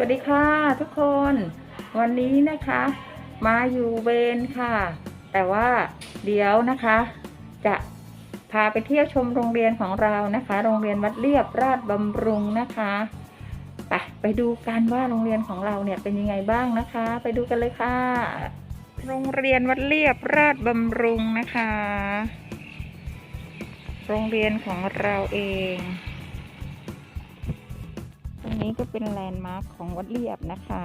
วัสดีค่ะทุกคน วันนี้นะคะ มาอยู่เวนค่ะ แต่ว่าเดี๋ยวนะคะ จะพาไปเที่ยวชมโรงเรียนของเรานะคะ โรงเรียนวัดเรียบราชบำรุงนะคะไปไปดูกันว่าโรงเรียนของเราเนี่ยเป็นยังไงบ้างนะคะ ไปดูกันเลยค่ะ โรงเรียนวัดเรียบราชบำรุงนะคะ โรงเรียนของเราเองตรง นี้ก็เป็นแลนด์มาร์คของวัดเรียบนะคะ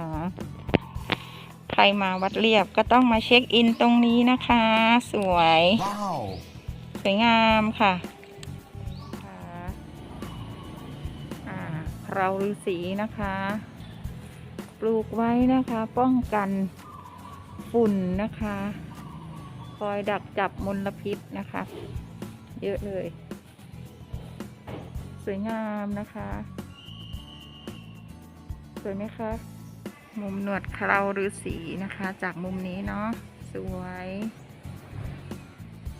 ใครมาวัดเรียบก็ต้องมาเช็คอินตรงนี้นะคะ สวย Wow. สวยงามค่ะค่ะอ่าเราฤาษีนะคะ ปลูกไว้นะคะป้องกันฝุ่นนะคะ คอยดักจับมลพิษนะคะ เยอะเลย สวยงามนะคะ สวยไหมคะ มุมหนวดเคราฤาษีนะคะ จากมุมนี้เนาะสวย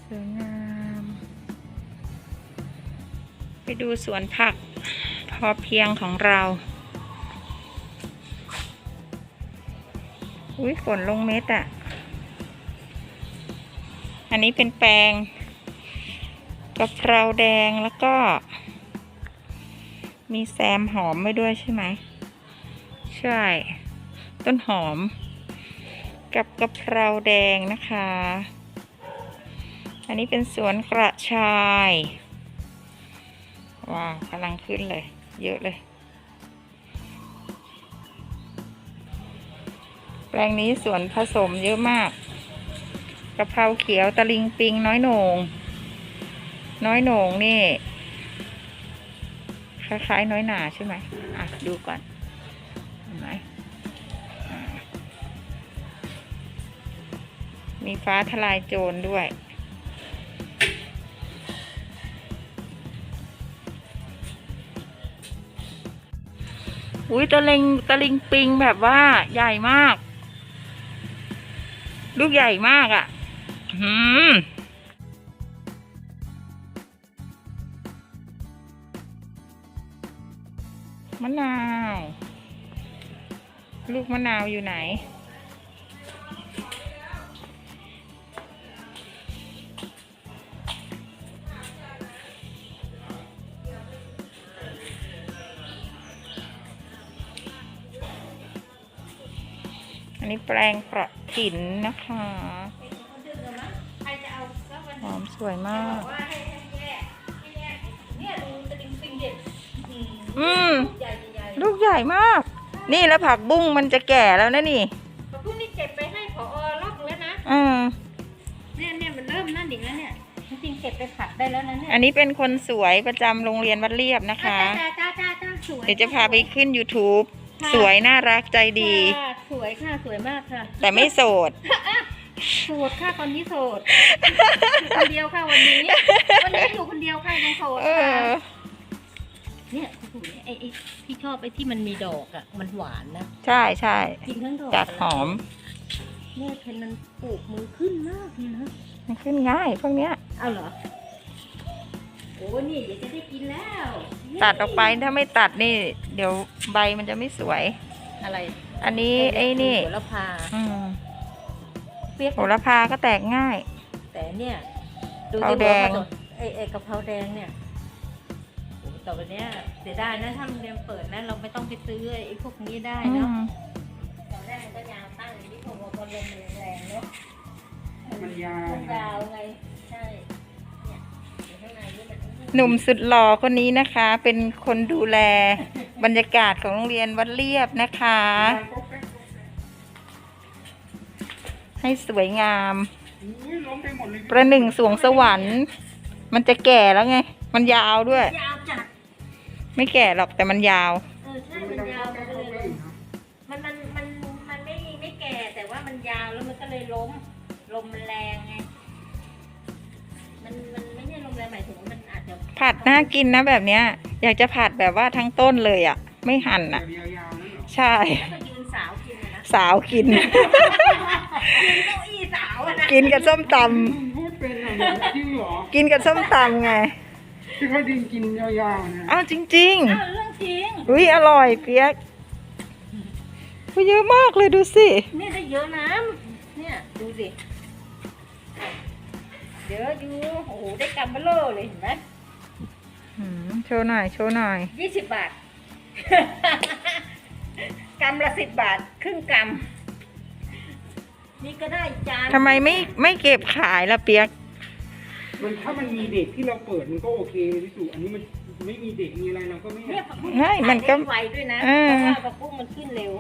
สวยงาม ไปดูสวนผักพอเพียงของเรา อุ้ยฝนลงเม็ดอะ่ะ อันนี้เป็นแปลงกะเพราแดงแล้วก็ มีแซมหอมไว้ด้วยใช่ไหม ใช่ ต้นหอม กับกะเพราแดงนะคะ อันนี้เป็นสวนกระชาย ว้าวกำลังขึ้นเลย เยอะเลย แปลงนี้สวนผสมเยอะมากกะเพราเขียวตะลิงปิงน้อยโหนง น้อยโหนงนี่ คล้ายๆ น้อยหนาใช่ไหมอะ ดูก่อน มีฟ้าทลายโจรด้วย อุ้ยตะลิงตะลิงปิงแบบว่าใหญ่มาก ลูกใหญ่มากอะ่ะ หืมมะนาว ลูกมะนาวอยู่ไหน อันนี้แปลงกระถินนะคะหอมสวยมาก อืม ลูกใหญ่มาก นี่แล้วผักบุ้งมันจะแก่แล้วนะนี่พอพรุ่งนี้เก็บไปให้ผอรอบนึงแล้วนะอืมเนี่ยเนี่ยมันเริ่มนั่นอีกแล้วเนี่ยจริงๆเก็บไปผัดได้แล้วนะเนี่ย อันนี้เป็นคนสวยประจำโรงเรียนวัดเรียบนะคะจ้าจ้าจ้าจ้าสวยเดี๋ยวจะพาไปขึ้น YouTube สวยน่ารักใจดีค่ะ สวยค่ะสวยมากค่ะ แต่ไม่โสด โสดค่ะตอนนี้โสดอยู่คนเดียวค่ะวันนี้ วันนี้อยู่คนเดียวค่ะยังโสดเอค่ะอ เนี่ยโอ้โหไอ้ไอ้ที่ชอบไอ้ที่มันมีดอกอะ มันหวานนะใช่ใช่กินทั้งดอกจัดหอม เนี่ยเพนมันปลูกมือขึ้นมากเลยนะมันขึ้นง่ายพวกเนี้ย เอาเหรอโอ้นี่เดี๋ยวจะได้กินแล้วตัดออกไปถ้าไม่ตัดนี่ เดี๋ยวใบมันจะไม่สวย อะไร อันนี้ไอ้นี่โหระพาอืมเปียกโหระพาก็แตกง่าย แต่เนี่ยดูกะเพราที่แดงว่าผสมไอ้ไอ้กะเพราแดงเนี่ยโอ้ต่อไปเนี้ยเสียดายนะถ้ามันเรียนเปิดนะเราไม่ต้องไปซื้อไอ้พวกนี้ได้อืเนาะมตอนแรกมันก็ยาวตั้งอยู่ที่พอพอลมมันแรงๆเนาะมันยาว มันยาวไงใช่เนี่ยอยู่ข้างในนี่มัน หนุ่มสุดหล่อคนนี้นะคะ เป็นคนดูแล บรรยากาศของโรงเรียนวัดเรียบนะคะ ให้สวยงามอุ้ยล้มไปหมดเลยประหนึ่งสวงสวรรค์ มันจะแก่แล้วไง มันยาวด้วย ยาวจัดไม่แก่หรอกแต่มันยาว เออใช่มันยาวมันก็เลยล้มมันมันมันมันไม่ไม่แก่แต่ว่ามันยาวแล้วมันก็เลยล้ม ลมมันแรงไง มันมันไม่ใช่ลมแรงหมายถึงว่ามันอาจจะผัดน่ากินนะแบบเนี้ย อยากจะผัดแบบว่าทั้งต้นเลยอะ่ะ ไม่หั่นอะยาวๆนั่นเหรอใช่แล้วก็ยืนสาวกินอะนะสาวกิน ยืนเก้าอี้สาวอะนะกินกับส้มตพูดเป็นอะไรจริงเหรอำกินกับส้มตำไง ที่เขาดินกินยาวๆนะอ้าวจริง อ้าวเรื่องจริงๆ อุ้ยอร่อยเปียกอุ๊ยเยอะมากเลยดูสิ นี่ได้เยอะนะเนี่ยดูสิเยอะอยู่โอ้โหได้กำเบลอเลยเห็นไหม อืมโชว์หน่อย โชว์หน่อย ยี่สิบบาท กำละสิบบาท ครึ่งกำนี่ก็ได้จานทำไมไม่ไม่เก็บขายละเปียก มันถ้ามันมีเด็กที่เราเปิดมันก็โอเคพี่สุอันนี้มันไม่มีเด็กมีอะไรเราก็ไม่เนี่ยผักบุ้งใช่มันก็ขายได้ไวด้วยนะเออเพราะว่าผักบุ้งมันขึ้นเร็ว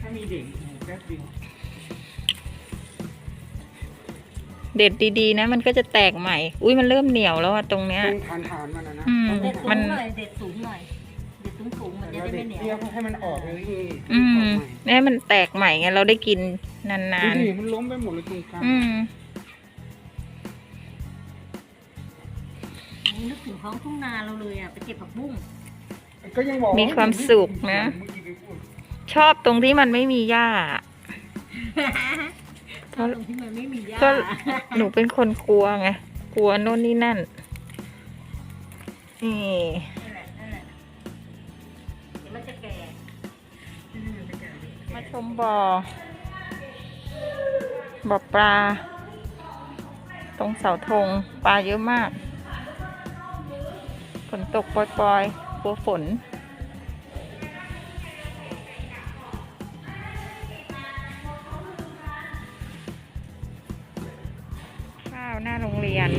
ถ้ามีเด็กโอ้โหแป๊บเดียวเด็ดดีๆนะ มันก็จะแตกใหม่ อุ้ยมันเริ่มเหนียวแล้วอะตรงเนี้ย ตรงฐานฐานมันนะนะอืม เด็ดสูมันงหน่อย เด็ดสูงหน่อยเด็ด สูงสูงๆมันจะเราได้เด็ไม่กเหนียวเทียบให้มันออกเลยนี่อืมออกใหม่เนี่ยมันแตกใหม่ไงเราได้กินนานดูดิมันล้มไปหมดเลยตรงกลางๆอืมนึกถึงท้องทุ่งนาเราเลยอะไปเก็บผักบุ้งก็ยังบอกมีความสุขนะเมื่อกี้ไปพูดชอบตรงที่มันไม่มีหญ้าตรงที่มันไม่มีหญ้าก็หนูเป็นคนกลัวไงกลัวโน่นนี่นั่นนี่ มาชมบ่อ บ่อปลา ตรงเสาธงปลาเยอะมาก ฝนตกปล่อยๆกลัวฝน ข้าวหน้าโรงเรียน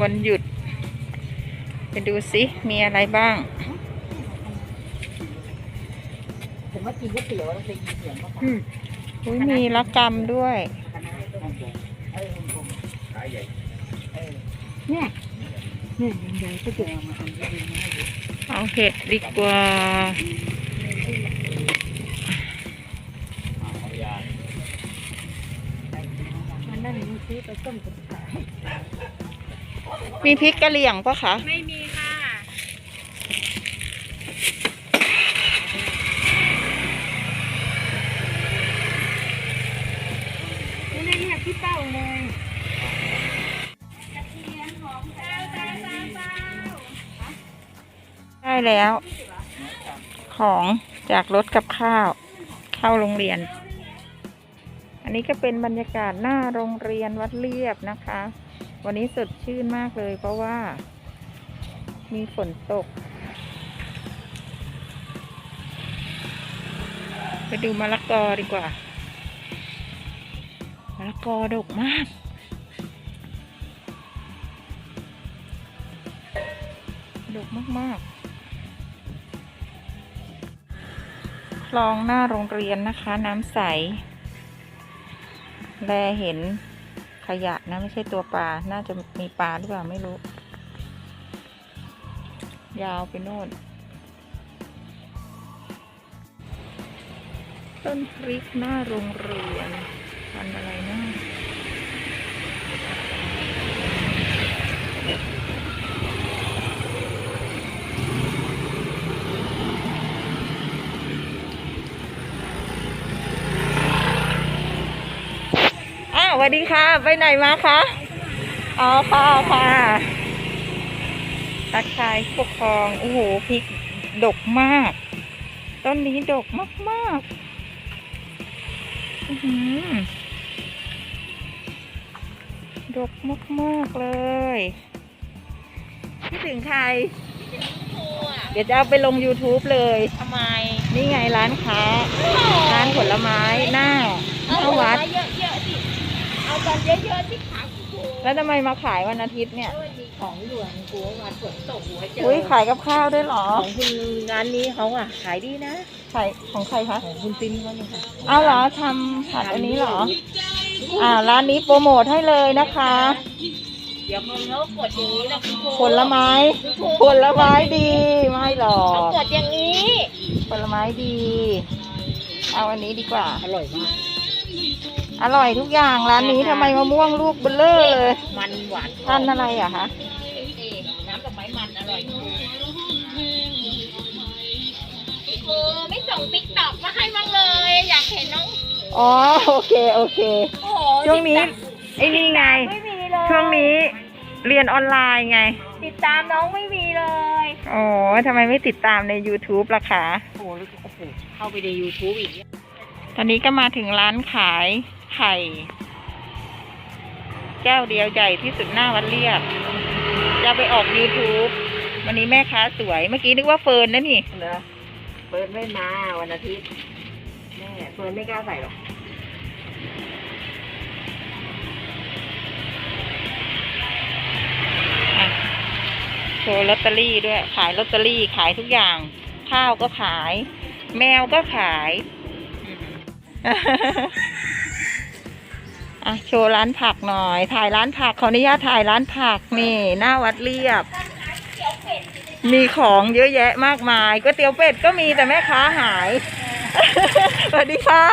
วันหยุด ไปดูสิ มีอะไรบ้าง ผมว่ากินก๋วยเตี๋ยวแล้วจะยินเสียงก็อืมอุ้ยมีละกรรมด้วยเนี่ยเนี่ยยังไงก็จะเอามาทำให้ดูนะเอาเห็ดดีกว่ามันนั่นนี่ซื้อไปต้มกับข้าวมีพริกกะเหรี่ยงปะคะ ไม่มีค่ะนี่เนี่ยเนี่ย พี่เป้าเลยกระเทียมหอมเต้าเต้าเต้าเต้าได้แล้ว ของจากรถกับข้าว เข้าโรงเรียน อันนี้ก็เป็นบรรยากาศหน้าโรงเรียนวัดเรียบนะคะ วันนี้สดชื่นมากเลยเพราะว่า มีฝนตก ไปดูมะละกอดีกว่า ละกอดกมากดกมากๆ คลองหน้าโรงเรียนนะคะ น้ำใส แลเห็นขยะนะไม่ใช่ตัวปลา น่าจะมีปลาหรือเปล่าไม่รู้ ยาวไปโน่น ต้นพริกหน้าโรงเรียน พันอะไรนะอ้าวสวัสดีค่ะ ไปไหนมาคะ อ๋อค่ะค่ะตะไคร้ปกครอง โอ้โห พริก ดกมาก ต้นนี้ดกมาก ๆ อื้อหือ ดกมากๆเลยคิดถึงใคร เดี๋ยวจะเอาไปลง YouTube เลยทำไม นี่ไงร้านค้า ร้านผลไม้หน้าหน้าวัด เยอะๆสิ เอาตอนเยอะๆที่ขาคูแล้วทำไมมาขายวันอาทิตย์เนี่ยด้วยมีของหลวงกลัววันฝนตกหัวเจออุ้ยขายกับข้าวด้วยเหรอ ของคุณงานนี้เขาอะ ขายดีนะ ขายของใครคะ ของคุณติ้นเขาเนี่ยค่ะอ้าวเหรอทำผัดอันนี้เหรอ อ่าร้านนี้โปรโมทให้เลยนะคะ เดี๋ยวคนเขากดอย่างนี้นะคุณครูผลไม้ผลไม้ดีไม่หรอเขากกดอย่างนี้ผลไม้ดี เอาอันนี้ดีกว่า อร่อยมากอร่อยทุกอย่างร้านนี้ทำไมมะม่วงลูกเบลเลอร์เลยมันหวานท่านอะไรอะคะนี่น้ำดอกไม้มันอร่อยครูไม่ส่งติ๊กต็อกมาให้บ้างเลย อยากเห็นน้อง อ๋อโอเคโอเค โอ้โห ช่วงนี้ไอ้นี่ไง ไม่มีเลยช่วงนี้เรียนออนไลน์ไง ติดตามน้องไม่มีเลยเอ๋อทำไมไม่ติดตามใน YouTube ล่ะคะ โอ้โหโอ้โหเข้าไปใน YouTube อีกเนี่ยตอนนี้ก็มาถึงร้านขายไข่เจ้าเดียวใหญ่ที่สุดหน้าวัดเรียบจะไปออก YouTube วันนี้แม่ค้าสวยเมื่อกี้นึกว่าเฟิร์นนะนี่เหรอเฟิร์นไม่มาวันอาทิตย์แม่เฟิร์นไม่กล้าใส่หรอก ว์ลอตเตอรี่ด้วย ขายลอตเตอรี่ขายทุกอย่าง ข้าวก็ขาย แมวก็ขาย อะโชว์ร้านผักหน่อย ถ่ายร้านผักขออนุญาตถ่ายร้านผักนี่ หน้าวัดเรียบ มีของเยอะแยะมากมายก๋วยเตี๋ยวเป็ดก็มีแต่แม่ค้าหายสวัสดีค่ะ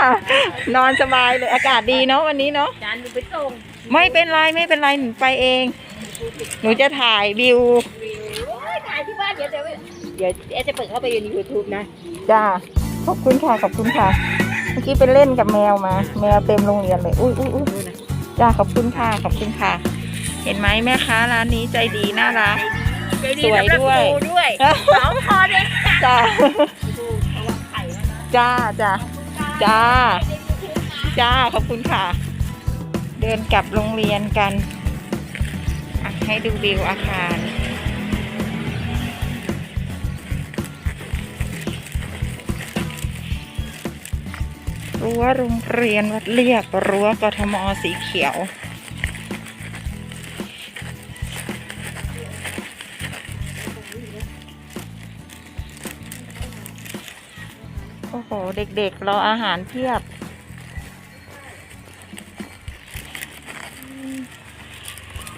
นอนสบายเลยอากาศดีเนาะวันนี้เนาะจานดูไปส่งไม่เป็นไรไม่เป็นไรหนูไปเอง หนูจะถ่ายวิว เดี๋ยวเอ๊ะจะเปิดเข้าไปใน YouTube นะ จ้าขอบคุณค่ะขอบคุณค่ะ เมื่อกี้ไปเล่นกับแมวมา แมวเต็มโรงเรียนเลย อุ้ยอุ้ยอุ้ยดูนะจ้าขอบคุณค่ะขอบคุณค่ะ เห็นไหมแม่ค้าร้านนี้ใจดีน่ารัก ใจดีสวยสำหรับด้วยครูด้วยสองคอเลยจ้าดูระวังไข่ไว้นะจ้าจ้าจ้าจ้าขอบคุณค่ะ เดินกลับโรงเรียนกันอะให้ดูวิวอาคาร รั้วโรงเรียนวัดเรียบรั้วกทมสีเขียวโอ้โห เด็กๆรออาหารเพียบ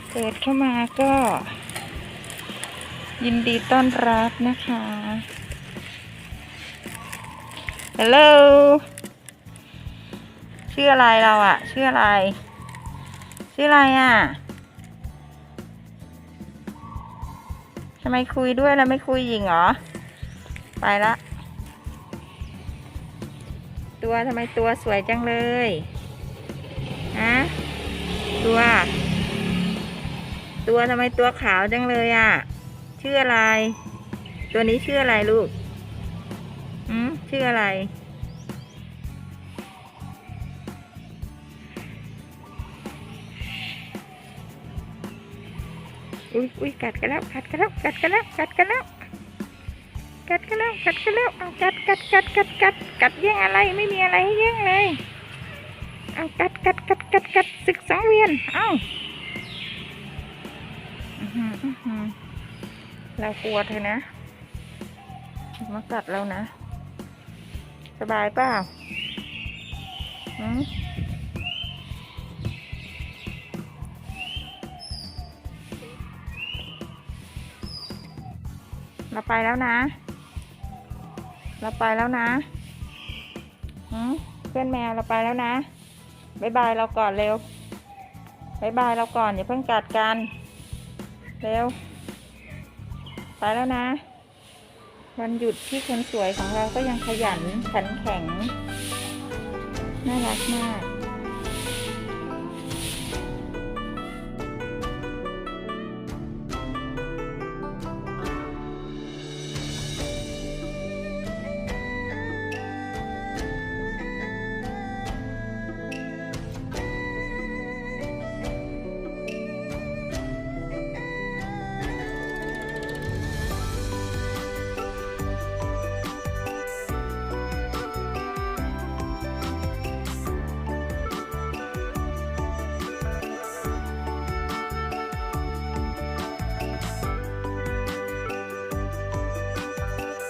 เปิดเข้ามาก็ ยินดีต้อนรับนะคะฮัลโหล ชื่ออะไรเราอะชื่ออะไร ชื่ออะไรอะทำไมคุยด้วยแล้วไม่คุยหญิงเหรอ ไปละ ตัวทำไมตัวสวยจังเลยฮะตัว ตัวทำไมตัวขาวจังเลยอะ่ะชื่ออะไร ตัวนี้ชื่ออะไรลูกอืมชื่ออะไร อุ้ยอุ้ยกัดกันแล้วกัดกันแล้วกัดกันแล้วกัดกันแล้วกัดกันแล้วกัดกันแล้วเอากัดกัดกัดกัดกัดกัดแย่งอะไรไม่มีอะไรให้แย่งเลยเอากัดกัดกัดกัดกัดศึกสังเวียนเอาอื้อหืออื้อหือเรากลัวเธอนะมากัดเรานะ สบายเปล่าอืม ไปแล้วนะ เราไปแล้วนะเพื่อนแมวเราไปแล้วนะบายบายเราก่อนเร็วบายบายเราก่อนอย่าเพิ่งกัดกัน เร็ว ไปแล้วนะ วันหยุดที่คนสวยของเราก็ยังขยันขันแข็ง น่ารักมาก